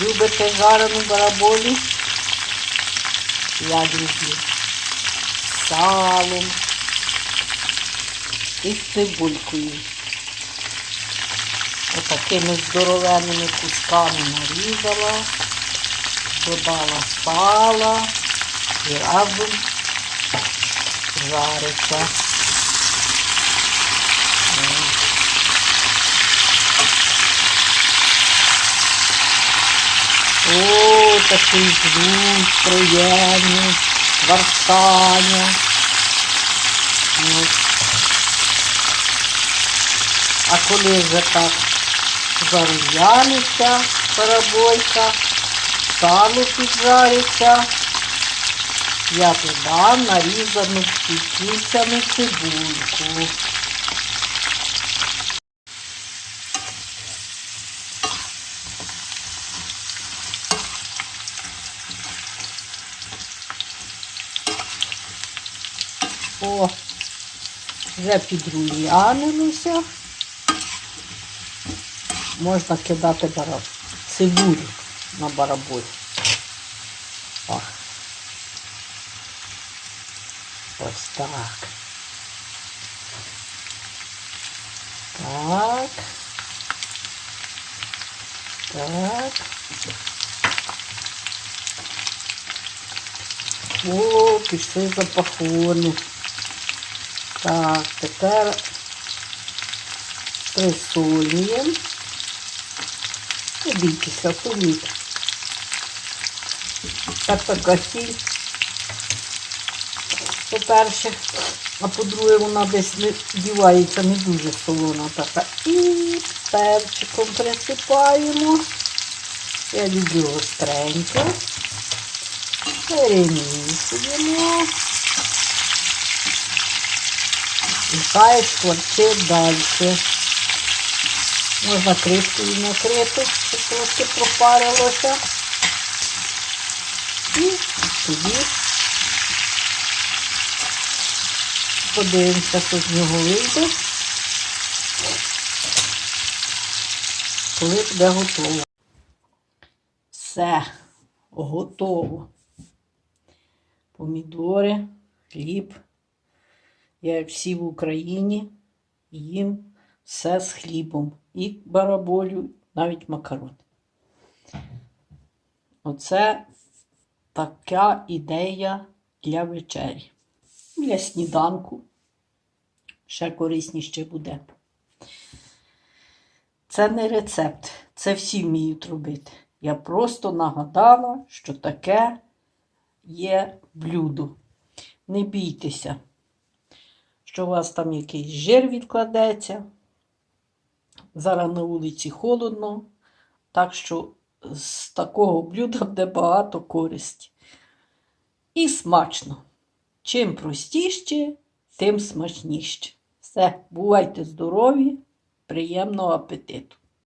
Любите жарену бараболю? Я люблю. Салом. І з цибулькою. Отакими здоровенними кусками нарізала, додала сала і разом жариться. О, такий звук приємний, варкання. От. А коли вже так зарум'яниться парабойка, сало піджариться, я додам нарізану кільцями цибульку. О, вже підрум'янилося. Можна кидати бараб... цибулю на бараболь. Ось так. Так. Так. О, пішли запахони. Так, тепер присолюємо. Не бійтеся, соліть. Так така сіль. По-перше, а по-друге, вона десь не дівається не дуже солона така. І перчиком присипаємо. Я люблю гостренько. Перемішуємо. Хай шкварчить далі. Можна кришкою накрити, щоб трошки пропарилося. І тоді подивимося, що з нього вийде, коли буде готово. Все, готово. Помідори, хліб. Я всі в Україні їм все з хлібом. І бараболю, навіть макарон. Оце така ідея для вечері. Для сніданку. Ще корисніше буде. Це не рецепт, це всі вміють робити. Я просто нагадала, що таке є блюдо. Не бійтеся, що у вас там якийсь жир відкладеться. Зараз на вулиці холодно, так що з такого блюда буде багато користі. І смачно. Чим простіше, тим смачніше. Все, бувайте здорові, приємного апетиту!